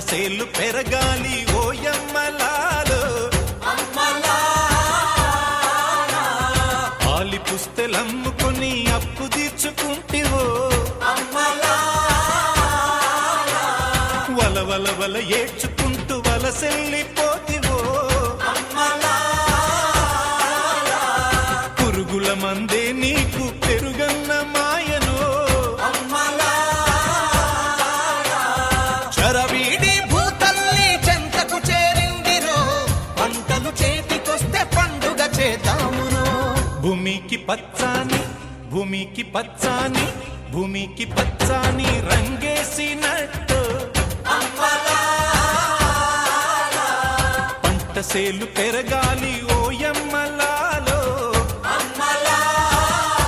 సేలు పెరగాలి ఓయమ్మలాలో ఆలి పుస్తెలమ్ముకొని అప్పు తీర్చుకుంటివో. వల వల వల ఏడ్చుకుంటూ వలసెల్లిపోతివో పురుగుల మంది భూమికి పచ్చాని భూమికి పచ్చాని భూమికి పచ్చాని రంగేసినట్టు. పంట సేలు పెరగాలి ఓయమ్మలా